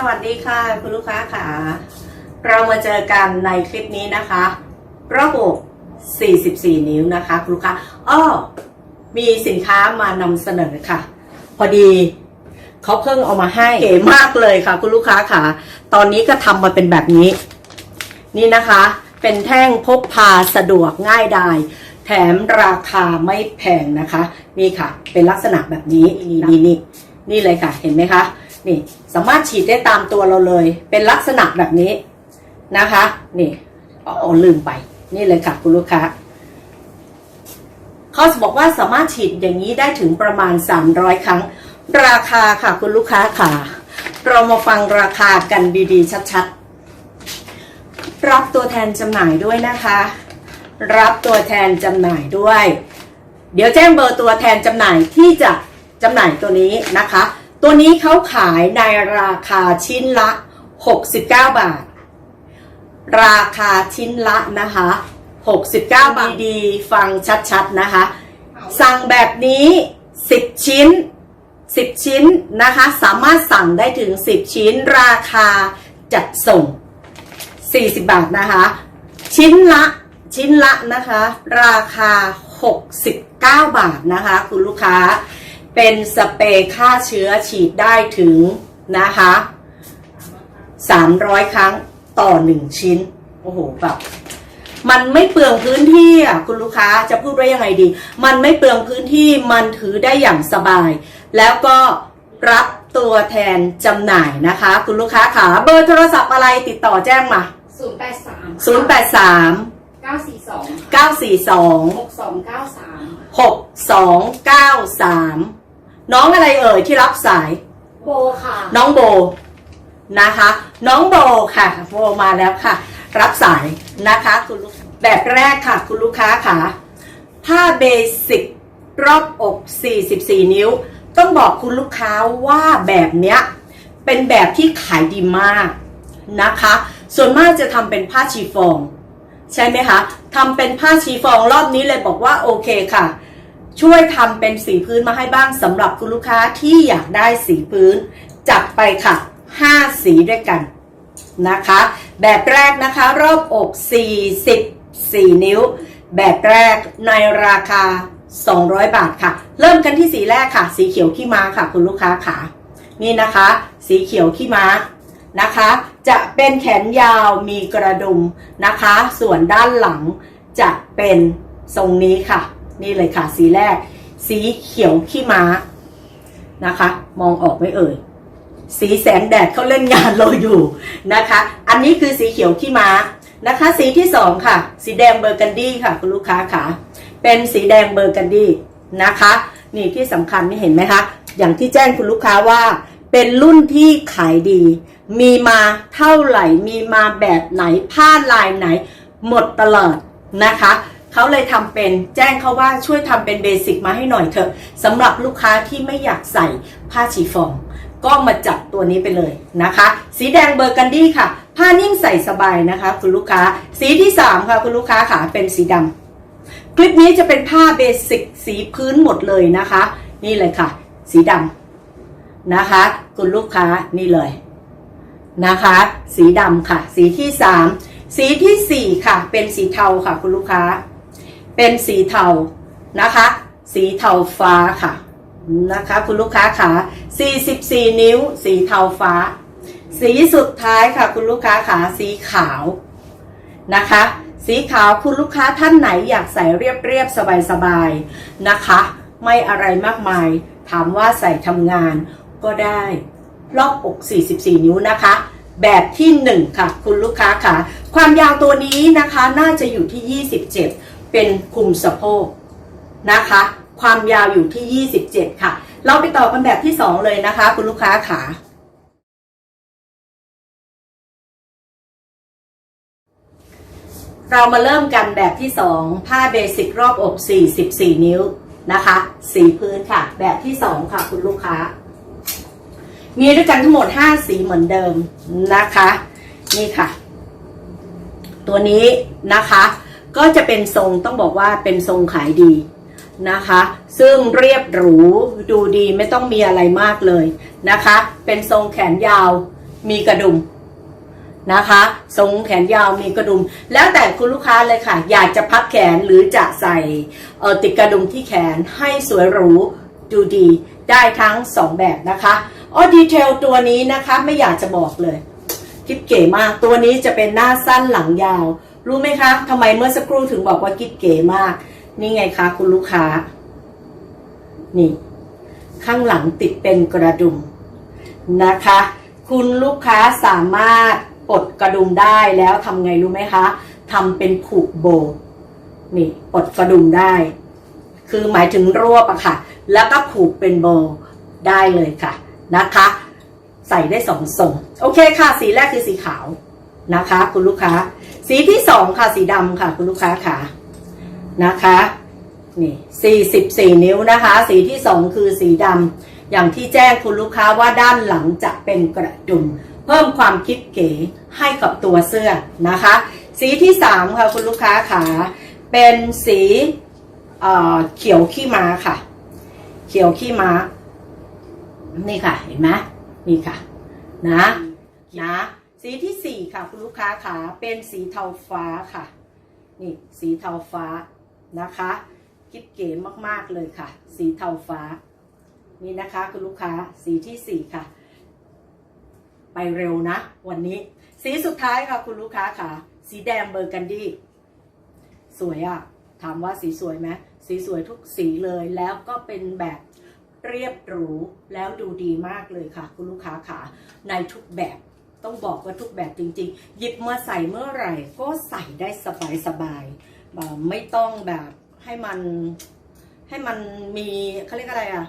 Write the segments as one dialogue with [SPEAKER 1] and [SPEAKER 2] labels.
[SPEAKER 1] สวัสดีค่ะ คุณลูกค้าค่ะ เรามาเจอกันในคลิปนี้นะคะ ระบบ 44 นิ้วนะคะ คุณลูกค้าอ้อมีสินค้ามานำเสนอค่ะ พอดีเขาเพิ่งเอามาให้เก๋มากเลยค่ะ คุณลูกค้าค่ะ ตอนนี้ก็ทำมาเป็นแบบนี้ นี่นะคะ เป็นแท่งพกพาสะดวกง่ายดายแถมราคาไม่แพงนะคะ นี่ค่ะ เป็นลักษณะแบบนี้นี่นี่นี่นี่เลยค่ะ เห็นไหมคะ นี่ สามารถฉีดได้ตามตัวเราเลย เป็นลักษณะแบบนี้นะคะ นี่อ๋อลืมไป นี่เลยค่ะคุณลูกค้าเขาบอกว่าสามารถฉีดอย่างนี้ได้ถึงประมาณ 300 ครั้ง ราคาค่ะคุณลูกค้าค่ะ เรามาฟังราคากันดีๆ ชัดๆ รับตัวแทนจำหน่ายด้วยนะคะ รับตัวแทนจำหน่ายด้วย เดี๋ยวแจ้งเบอร์ตัวแทนจำหน่ายที่จะจำหน่ายตัวนี้นะคะ ตัวนี้เขาขายในราคาชิ้นละ 69 บาท ราคาชิ้นละนะคะ 69 บาทดีฟังชัดๆนะคะ สั่งแบบนี้ 10 ชิ้น 10 ชิ้นนะคะ สามารถสั่งได้ถึง 10 ชิ้น ราคาจัดส่ง 40 บาทนะคะ ชิ้นละชิ้นละนะคะ ราคา 69 บาทนะคะ คุณลูกค้า เป็นสเปรย์ฆ่าเชื้อฉีดได้ถึงนะคะ300 ครั้งต่อ 1 ชิ้น โอ้โหแบบมันไม่เปลืองพื้นที่อะคุณลูกค้าจะพูดว่ายังไงดี มันไม่เปลืองพื้นที่มันถือได้อย่างสบาย แล้วก็รับตัวแทนจำหน่ายนะคะ คุณลูกค้าขาเบอร์โทรศัพท์อะไรติดต่อแจ้งมา
[SPEAKER 2] ศูนย์แปดสาม
[SPEAKER 1] 083
[SPEAKER 2] เก้าสี่สอง
[SPEAKER 1] 942
[SPEAKER 2] หกสองเก้าสาม
[SPEAKER 1] 6293 น้องอะไรเอ่ยที่รับสาย
[SPEAKER 2] โบค่ะ
[SPEAKER 1] น้องโบนะคะ น้องโบค่ะโบมาแล้วค่ะ รับสายนะคะคุณลูกแบบแรกค่ะ คุณลูกค้าค่ะผ้าเบสิกรอบอก 44 นิ้ว ต้องบอกคุณลูกค้าว่าแบบเนี้ยเป็นแบบที่ขายดีมากนะคะ ส่วนมากจะทำเป็นผ้าชีฟอง ใช่ไหมคะทำเป็นผ้าชีฟองรอบนี้เลยบอกว่าโอเคค่ะ ช่วยทำเป็นสีพื้นมาให้บ้างสำหรับคุณลูกค้าที่อยากได้สีพื้น จัดไปค่ะ 5 สีด้วยกันนะคะ แบบแรกนะคะ รอบอก 44 นิ้ว แบบแรกในราคา 200 บาทค่ะ เริ่มกันที่สีแรกค่ะ สีเขียวขี้ม้าค่ะ คุณลูกค้าค่ะ นี่นะคะ สีเขียวขี้ม้านะคะ จะเป็นแขนยาวมีกระดุมนะคะ ส่วนด้านหลังจะเป็นทรงนี้ค่ะ นี่เลยค่ะ สีแรก สีเขียวขี้ม้านะคะ มองออกไหมเอ่ย สีแสงแดดเขาเล่นงานเราอยู่นะคะ อันนี้คือสีเขียวขี้ม้านะคะ สีที่สองค่ะ สีแดงเบอร์กันดี้ค่ะ คุณลูกค้าค่ะ เป็นสีแดงเบอร์กันดี้นะคะ นี่ที่สำคัญนี่เห็นไหมคะ อย่างที่แจ้งคุณลูกค้าว่า เป็นรุ่นที่ขายดี มีมาเท่าไหร่ มีมาแบบไหน ผ้าลายไหน หมดตลอดนะคะ เขาเลยทำเป็นแจ้งเขาว่าช่วยทำเป็นเบสิกมาให้หน่อยเถอะสำหรับลูกค้าที่ไม่อยากใส่ผ้าชีฟองก็มาจับตัวนี้ไปเลยนะคะ สีแดงเบอร์กันดี้ค่ะ ผ้านิ่มใส่สบายนะคะ คุณลูกค้า สีที่สามค่ะ คุณลูกค้าค่ะเป็นสีดำคลิปนี้จะเป็นผ้าเบสิกสีพื้นหมดเลยนะคะ นี่เลยค่ะ สีดำนะคะ คุณลูกค้านี่เลยนะคะ สีดำค่ะ สีที่สามสีที่สี่ค่ะ เป็นสีเทาค่ะ คุณลูกค้า เป็นสีเทานะคะ สีเทาฟ้าค่ะนะคะ คุณลูกค้าขา44 นิ้ว สีเทาฟ้า สีสุดท้ายค่ะ คุณลูกค้าขาสีขาวนะคะ สีขาวคุณลูกค้าท่านไหนอยากใส่เรียบเรียบสบายสบายๆนะคะ ไม่อะไรมากมาย ถามว่าใส่ทำงานก็ได้รอบอก 44 นิ้วนะคะ แบบที่ 1 ค่ะ คุณลูกค้าค่ะ ความยาวตัวนี้นะคะน่าจะอยู่ที่ 27 เป็นคุมสะโพกนะคะ ความยาวอยู่ที่ 27 ค่ะ เราไปต่อกันแบบที่ 2 เลยนะคะ คุณลูกค้าขาเรามาเริ่มกันแบบที่ 2 ผ้าเบสิกรอบอก 44 นิ้วนะคะ สีพื้นค่ะ แบบที่ 2 ค่ะ คุณลูกค้า มีด้วยกันทั้งหมด 5 สีเหมือนเดิมนะคะ นี่ค่ะ ตัวนี้นะคะ ก็จะเป็นทรงต้องบอกว่าเป็นทรงขายดีนะคะ ซึ่งเรียบหรูดูดีไม่ต้องมีอะไรมากเลยนะคะ เป็นทรงแขนยาวมีกระดุมนะคะ ทรงแขนยาวมีกระดุม แล้วแต่คุณลูกค้าเลยค่ะ อยากจะพับแขนหรือจะใส่เติดกระดุมที่แขนให้สวยหรูดูดีได้ทั้งสองแบบนะคะอ๋อดีเทลตัวนี้นะคะไม่อยากจะบอกเลยกิ๊บเก๋มากตัวนี้จะเป็นหน้าสั้นหลังยาว รู้ไหมคะทำไมเมื่อสักครู่ถึงบอกว่ากิ๊บเก๋มาก นี่ไงคะ คุณลูกค้า นี่ ข้างหลังติดเป็นกระดุมนะคะ คุณลูกค้าสามารถปลดกระดุมได้แล้วทำไงรู้ไหมคะทำเป็นผูกโบ นี่ปลดกระดุมได้ คือหมายถึงรวบอะค่ะ แล้วก็ผูกเป็นโบได้เลยค่ะนะคะ ใส่ได้สองทรง โอเคค่ะ สีแรกคือสีขาว นะคะ คุณลูกค้า สีที่สองค่ะสีดำค่ะ คุณลูกค้าค่ะนะคะนี่44นิ้วนะคะ สีที่2คือสีดำอย่างที่แจ้งคุณลูกค้าว่าด้านหลังจะเป็นกระดุม เพิ่มความคิดเก๋ให้กับตัวเสื้อนะคะ สีที่3ค่ะคุณลูกค้าขาเป็นสีเอ่อเขียวขี้ม้าค่ะ เขียวขี้ม้า นี่ค่ะ เห็นไหมนี่ค่ะ นะนะ สีที่4ค่ะคุณลูกค้าขาเป็นสีเทาฟ้าค่ะ นี่สีเทาฟ้านะคะกิ๊บเก๋มากๆเลยค่ะ สีเทาฟ้า นี่นะคะคุณลูกค้าสีที่สี่ค่ะ ไปเร็วนะ วันนี้ สีสุดท้ายค่ะคุณลูกค้าค่ะ สีแดงเบอร์กันดี้สวยอะถามว่าสีสวยไหมสีสวยทุกสีเลยแล้วก็เป็นแบบเรียบหรูแล้วดูดีมากเลยค่ะ คุณลูกค้าค่ะในทุกแบบ ต้องบอกว่าทุกแบบจริง ๆ หยิบมาใส่เมื่อไหร่ก็ใส่ได้สบายๆแบบไม่ต้องแบบให้มันให้มันมีเขาเรียกอะไรอะ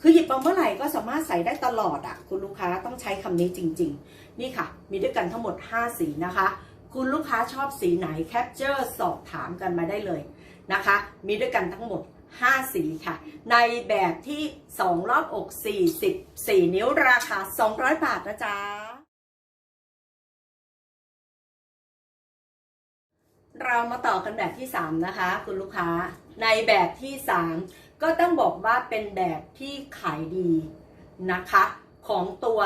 [SPEAKER 1] คือหยิบมาเมื่อไหร่ก็สามารถใส่ได้ตลอดอะ คุณลูกค้าต้องใช้คำนี้จริง ๆ นี่ค่ะ มีด้วยกันทั้งหมด 5 สีนะคะ คุณลูกค้าชอบสีไหนแคปเจอร์สอบถามกันมาได้เลยนะคะ มีด้วยกันทั้งหมด 5 สีค่ะ ในแบบที่ 2 รอบอก 44 นิ้วราคา 200 บาทนะจ๊ะ เรามาต่อกันแบบที่ 3 นะคะ คุณลูกค้าในแบบที่ 3 ก็ต้องบอกว่าเป็นแบบที่ขายดีนะคะ ของตัว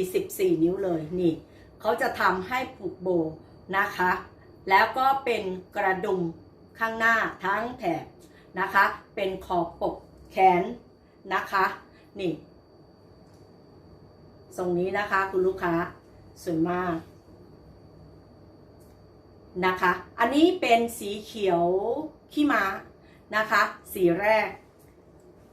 [SPEAKER 1] 44 นิ้วเลยนี่เขาจะทำให้ผูกโบนะคะ แล้วก็เป็นกระดุมข้างหน้าทั้งแถบนะคะ เป็นขอบปกแขนนะคะนี่ทรงนี้นะคะคุณลูกค้าสวยมาก นะคะ อันนี้เป็นสีเขียวขี้ม้านะคะ สีแรก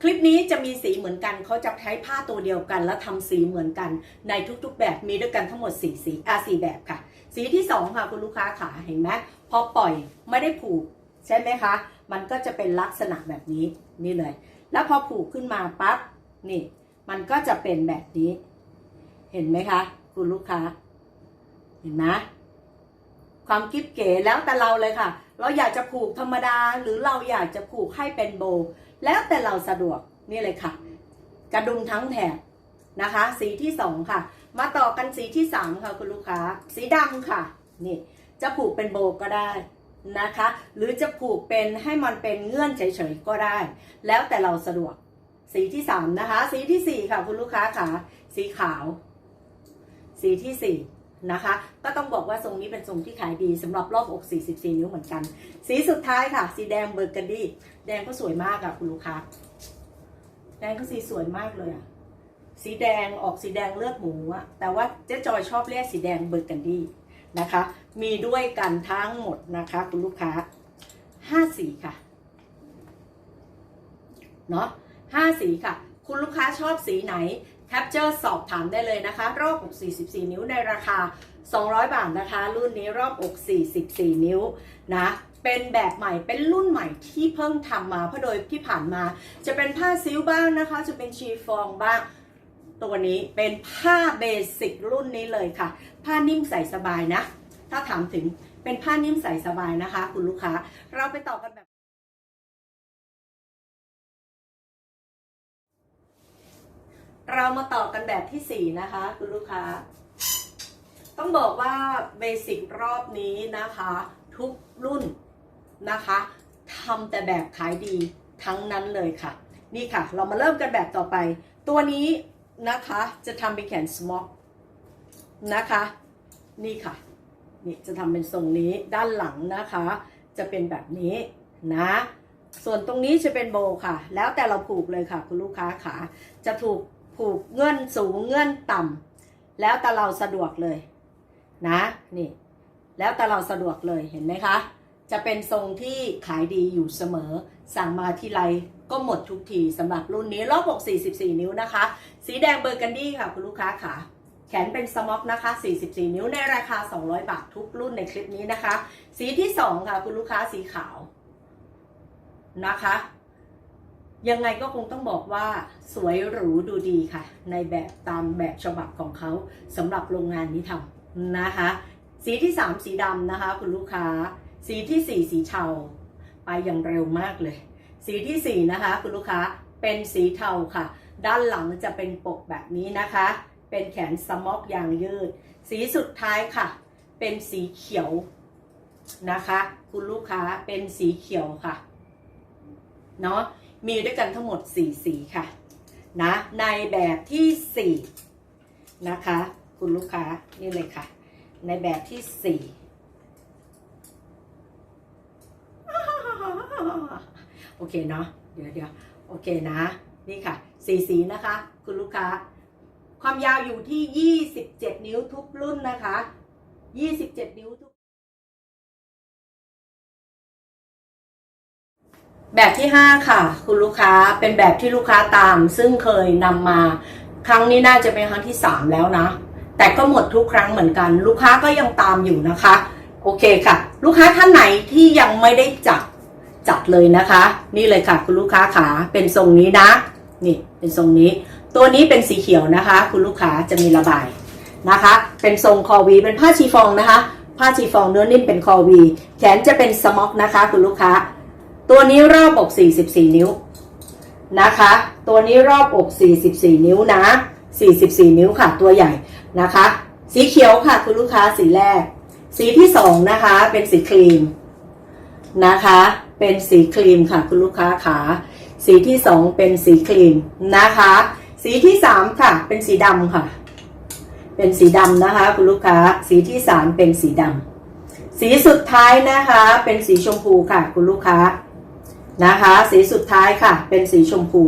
[SPEAKER 1] คลิปนี้จะมีสีเหมือนกันเขาจะใช้ผ้าตัวเดียวกัน แล้วทำสีเหมือนกันในทุกๆแบบมีด้วยกันทั้งหมดสีสีอะสีแบบค่ะ สีที่สองค่ะคุณลูกค้าขาเห็นไหมพอปล่อยไม่ได้ผูกใช่ไหมคะ มันก็จะเป็นลักษณะแบบนี้นี่เลย แล้วพอผูกขึ้นมาปั๊บนี่ มันก็จะเป็นแบบนี้ เห็นไหมคะ คุณลูกค้า เห็นไหม ความกิ๊บเก๋แล้วแต่เราเลยค่ะ เราอยากจะผูกธรรมดาหรือเราอยากจะผูกให้เป็นโบ แล้วแต่เราสะดวกนี่เลยค่ะ กระดุมทั้งแถบนะคะ สีที่สองค่ะ มาต่อกันสีที่สามค่ะคุณลูกค้า สีดำค่ะนี่จะผูกเป็นโบก็ได้นะคะ หรือจะผูกเป็นให้มันเป็นเงื่อนเฉยๆก็ได้ แล้วแต่เราสะดวก สีที่สามนะคะ สีที่สี่ค่ะคุณลูกค้าค่ะ สีขาว สีที่สี่ นะคะ ก็ต้องบอกว่าทรงนี้เป็นทรงที่ขายดีสำหรับรอบอก 44 นิ้วเหมือนกัน สีสุดท้ายค่ะ สีแดงเบอร์กันดี้ แดงก็สวยมากอะคุณลูกค้า แดงก็สีสวยมากเลยอะสีแดงออกสีแดงเลือดหมูอะแต่ว่าเจ๊จอยชอบเรียกสีแดงเบอร์กันดี้นะคะ มีด้วยกันทั้งหมดนะคะคุณลูกค้าห้าสีค่ะ เนาะห้าสีค่ะ คุณลูกค้าชอบสีไหน แคปเจอร์สอบถามได้เลยนะคะ รอบอก 44 นิ้วในราคา 200 บาทนะคะ รุ่นนี้รอบอก 44 นิ้วนะ เป็นแบบใหม่เป็นรุ่นใหม่ที่เพิ่งทำมาเพราะโดยที่ผ่านมา จะเป็นผ้าซิลบ้างนะคะ จะเป็นชีฟองบ้างตัวนี้เป็นผ้าเบสิกรุ่นนี้เลยค่ะ ผ้านิ่มใส่สบายนะ ถ้าถามถึงเป็นผ้านิ่มใส่สบายนะคะ คุณลูกค้า เราไปต่อกันแบบ เรามาต่อกันแบบที่ 4 นะคะ คุณลูกค้า ต้องบอกว่าเบสิกรอบนี้นะคะ ทุกรุ่นนะคะทำแต่แบบขายดีทั้งนั้นเลยค่ะ นี่ค่ะ เรามาเริ่มกันแบบต่อไป ตัวนี้นะคะจะทำเป็นแขนสม็อกนะคะ นี่ค่ะ นี่จะทำเป็นทรงนี้ด้านหลังนะคะ จะเป็นแบบนี้นะ ส่วนตรงนี้จะเป็นโบค่ะ แล้วแต่เราผูกเลยค่ะ คุณลูกค้าขาจะถูก ผูกเงื่อนสูงเงื่อนต่ำแล้วแต่เราสะดวกเลยนะนี่แล้วแต่เราสะดวกเลยเห็นไหมคะ จะเป็นทรงที่ขายดีอยู่เสมอ สั่งมาที่ไรก็หมดทุกทีสำหรับรุ่นนี้รอบอก 44 นิ้วนะคะ สีแดงเบอร์กันดี้ค่ะคุณลูกค้าขาแขนเป็นสม็อกนะคะ 44 นิ้วในราคา 200 บาททุกรุ่นในคลิปนี้นะคะ สีที่ 2 ค่ะ คุณลูกค้าสีขาวนะคะ ยังไงก็คงต้องบอกว่าสวยหรูดูดีค่ะ ในแบบตามแบบฉบับของเขาสำหรับโรงงานนี้ทำนะคะ สีที่ 3 สีดำนะคะ คุณลูกค้า สีที่ 4 สีเทาไปอย่างเร็วมากเลย สีที่ 4 นะคะ คุณลูกค้าเป็นสีเทาค่ะ ด้านหลังจะเป็นปกแบบนี้นะคะ เป็นแขนสม็อกยางยืด สีสุดท้ายค่ะ เป็นสีเขียวนะคะ คุณลูกค้าเป็นสีเขียวค่ะเนาะ มีด้วยกันทั้งหมด 4 สีค่ะนะในแบบที่ 4 นะคะ คุณลูกค้านี่เลยค่ะ ในแบบที่ 4 โอเคเนาะเดี๋ยวเดี๋ยวโอเคนะ นี่ค่ะสีสีนะคะ คุณลูกค้า ความยาวอยู่ที่ 27 นิ้วทุกรุ่นนะคะ 27 นิ้วทุก แบบที่ 5 ค่ะ คุณลูกค้าเป็นแบบที่ลูกค้าตาม ซึ่งเคยนำมา ครั้งนี้น่าจะเป็นครั้งที่ 3 แล้วนะ แต่ก็หมดทุกครั้งเหมือนกัน ลูกค้าก็ยังตามอยู่นะคะ โอเคค่ะ ลูกค้าท่านไหนที่ยังไม่ได้จัดจัดเลยนะคะ นี่เลยค่ะ คุณลูกค้าขาเป็นทรงนี้นะ นี่เป็นทรงนี้ ตัวนี้เป็นสีเขียวนะคะ คุณลูกค้าจะมีระบายนะคะ เป็นทรงคอวีเป็นผ้าชีฟองนะคะ ผ้าชีฟองเนื้อนิ่มเป็นคอวี แขนจะเป็นสม็อกนะคะ คุณลูกค้า ตัวนี้รอบอก 44 นิ้วนะคะ ตัวนี้รอบอก 44 นิ้วนะ 44 นิ้วค่ะ ตัวใหญ่นะคะ สีเขียวค่ะคุณลูกค้าสีแรก สีที่สองนะคะเป็นสีครีมนะคะ เป็นสีครีมค่ะคุณลูกค้าขาสีที่สองเป็นสีครีมนะคะ สีที่สามค่ะ เป็นสีดำค่ะ เป็นสีดำนะคะ คุณลูกค้า สีที่สามเป็นสีดำสีสุดท้ายนะคะ เป็นสีชมพูค่ะ คุณลูกค้า นะคะ สีสุดท้ายค่ะ เป็นสีชมพู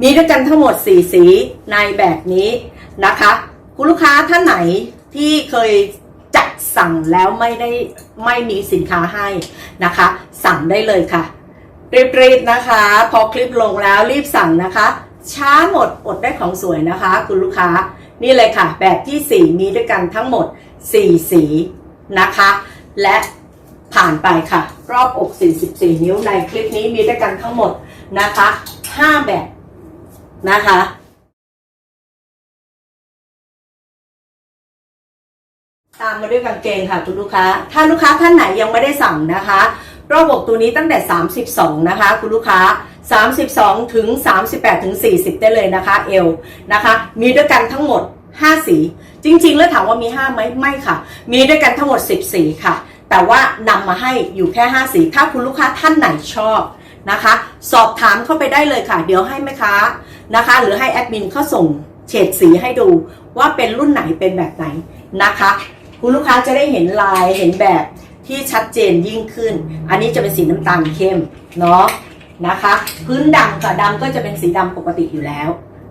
[SPEAKER 1] มีด้วยกันทั้งหมด 4 สีในแบบนี้นะคะ คุณลูกค้าท่านไหนที่เคยจัดสั่งแล้วไม่ได้ไม่มีสินค้าให้นะคะ สั่งได้เลยค่ะ รีบๆนะคะ พอคลิปลงแล้วรีบสั่งนะคะ ช้าหมดอดได้ของสวยนะคะ คุณลูกค้านี่เลยค่ะ แบบที่ 4 มีด้วยกันทั้งหมด 4 สีนะคะ และ ผ่านไปค่ะ รอบอก 44 นิ้วในคลิปนี้มีด้วยกันทั้งหมดนะคะ 5 แบบนะคะตามมาด้วยกางเกงค่ะคุณลูกค้า ถ้าลูกค้าท่านไหนยังไม่ได้สั่งนะคะ รอบอกตัวนี้ตั้งแต่ 32 นะคะ คุณลูกค้า 32 ถึง 38 ถึง 40 ได้เลยนะคะ เอลนะคะ มีด้วยกันทั้งหมด 5 สี จริง ๆ แล้วถามว่ามี 5 ไหมไม่ค่ะ มีด้วยกันทั้งหมด 10 สีค่ะ แต่ว่านำมาให้อยู่แค่ 5 สีถ้าคุณลูกค้าท่านไหนชอบนะคะ สอบถามเข้าไปได้เลยค่ะ เดี๋ยวให้แม่ค้านะคะ หรือให้แอดมินเขาส่งเฉดสีให้ดูว่าเป็นรุ่นไหนเป็นแบบไหนนะคะ คุณลูกค้าจะได้เห็นลายเห็นแบบที่ชัดเจนยิ่งขึ้น อันนี้จะเป็นสีน้ำตาลเข้มเนาะนะคะ พื้นดำกับดำก็จะเป็นสีดำปกติอยู่แล้ว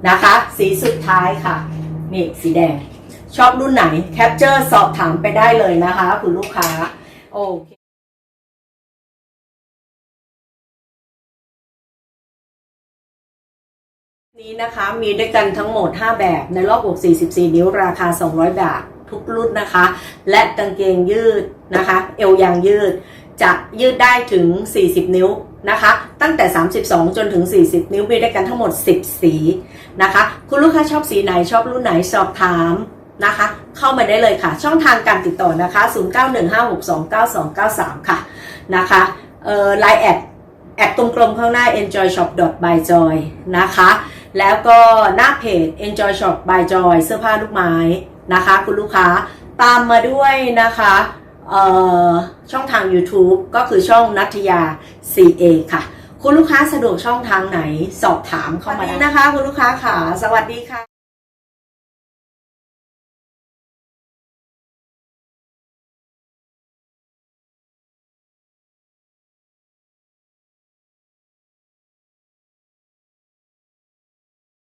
[SPEAKER 1] นะคะ สีสุดท้ายค่ะนี่สีแดง ชอบรุ่นไหนแคปเจอร์สอบถามไปได้เลยนะคะ คุณลูกค้า โอเคนี้นะคะมีด้วยกันทั้งหมด 5 แบบในรอบอก44 นิ้วราคา 200 บาททุกรุ่นนะคะ และกางเกงยืดนะคะ เอวยางยืด จะยืดได้ถึง 40 นิ้วนะคะ ตั้งแต่ 32 จนถึง 40 นิ้วมีด้วยกันทั้งหมด 10 สีนะคะ คุณลูกค้าชอบสีไหนชอบรุ่นไหนสอบถาม นะคะ เข้ามาได้เลยค่ะ ช่องทางการติดต่อนะคะ 0915629293 ค่ะนะคะเอ่อไลน์แอดแอดตรงกลมข้างหน้า enjoy shop by joy นะคะ แล้วก็หน้าเพจ Enjoy Shop by Joy เสื้อผ้าลูกไม้นะคะ คุณลูกค้าตามมาด้วยนะคะเอ่อช่องทาง YouTube ก็คือช่องนัทยา CA ค่ะ คุณลูกค้าสะดวกช่องทางไหนสอบถามเข้ามาได้นะคะ คุณลูกค้าค่ะ สวัสดีค่ะ